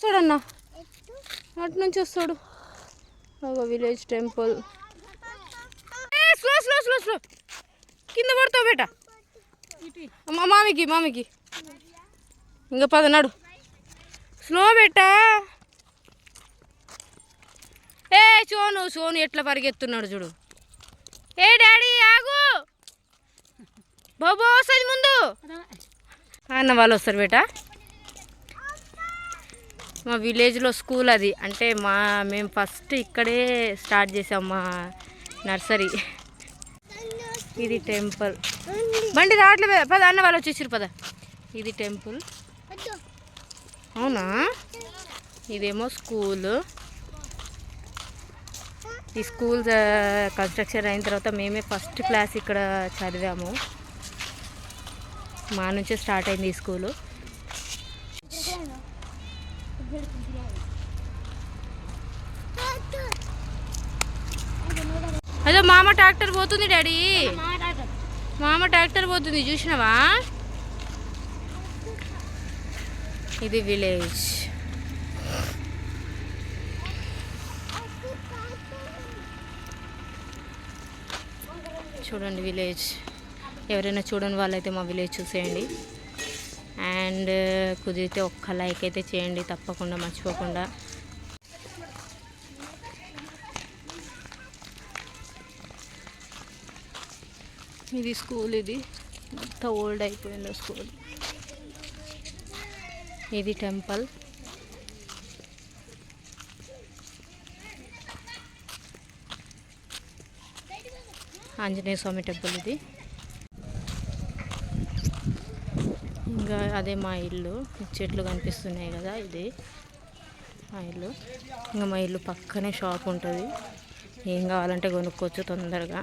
చూడన్నా అటు నుంచి వస్తాడు. ఒక village temple. Slow slow slow slow. కింద పడతావు బేట. మా మామికి మామికి. ఇంకా పదనాడు స్లో బెట్టా ఏ సోను సోను ఎట్లా పరిగెత్తున్నాడు చూడు. ఏ డాడీ ఆగు. బాబు వస్తుంది ముందు. అన్న వాళ్ళు వస్తారు బేటా. మా విలేజ్లో స్కూల్ అది. అంటే మా మేము ఫస్ట్ ఇక్కడే స్టార్ట్ చేసాం మా నర్సరీ. ఇది టెంపుల్. బండి రావట్లే పద అన్న వాళ్ళు వచ్చేసారు పద. ఇది టెంపుల్. అవునా? ఇదేమో స్కూల్. ఈ స్కూల్ కన్స్ట్రక్షన్ అయిన తర్వాత మేమే ఫస్ట్ క్లాస్ ఇక్కడ చదివాము. మా నుంచే స్టార్ట్ అయింది ఈ స్కూలు. అదో మామ ట్రాక్టర్ పోతుంది డాడీ. మామ ట్రాక్టర్ పోతుంది చూసినావా? ఇది విలేజ్. చూడండి విలేజ్. ఎవరైనా చూడని వాళ్ళైతే మా విలేజ్ చూసేయండి. అండ్ కుదిరితే ఒక్క లైక్ అయితే చేయండి తప్పకుండా మర్చిపోకుండా. ఇది స్కూల్ ఇది. మొత్తం ఓల్డ్ అయిపోయింది స్కూల్. ఇది టెంపుల్. ఆంజనేయ స్వామి టెంపుల్ ఇది. ఇంకా అదే మా ఇల్లు. చెట్లు కనిపిస్తున్నాయి కదా ఇది. మా ఇల్లు. ఇంకా మా ఇల్లు పక్కనే షాప్ ఉంటుంది. ఏం కావాలంటే కొనుక్కోవచ్చు తొందరగా.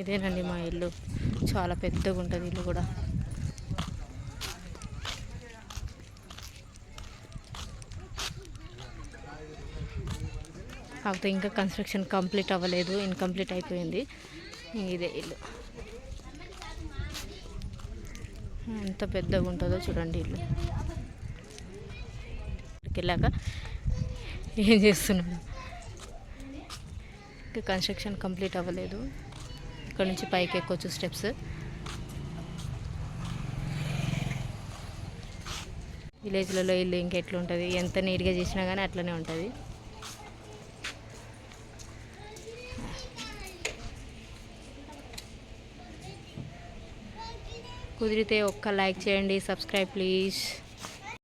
ఇదేనండి మా ఇల్లు. చాలా పెద్దగా ఉంటుంది ఇల్లు కూడా. కాకపోతే ఇంకా కన్స్ట్రక్షన్ కంప్లీట్ అవ్వలేదు. ఇన్కంప్లీట్ అయిపోయింది. ఇదే ఇల్లు. ఎంత పెద్దగా ఉంటుందో చూడండి ఇల్లు. వెళ్ళాక ఏం చేస్తున్నాడు? ఇంకా కన్స్ట్రక్షన్ కంప్లీట్ అవ్వలేదు. ఇక్కడ నుంచి పైకి ఎక్కొచ్చు స్టెప్స్ విలేజ్లలో ఇల్లు ఇంకెట్లుంటుంది? ఎంత నీట్గా చేసినా కానీ అట్లనే ఉంటుంది. కుదిరితే ఒక్క లైక్ చేయండి సబ్స్క్రైబ్ ప్లీజ్.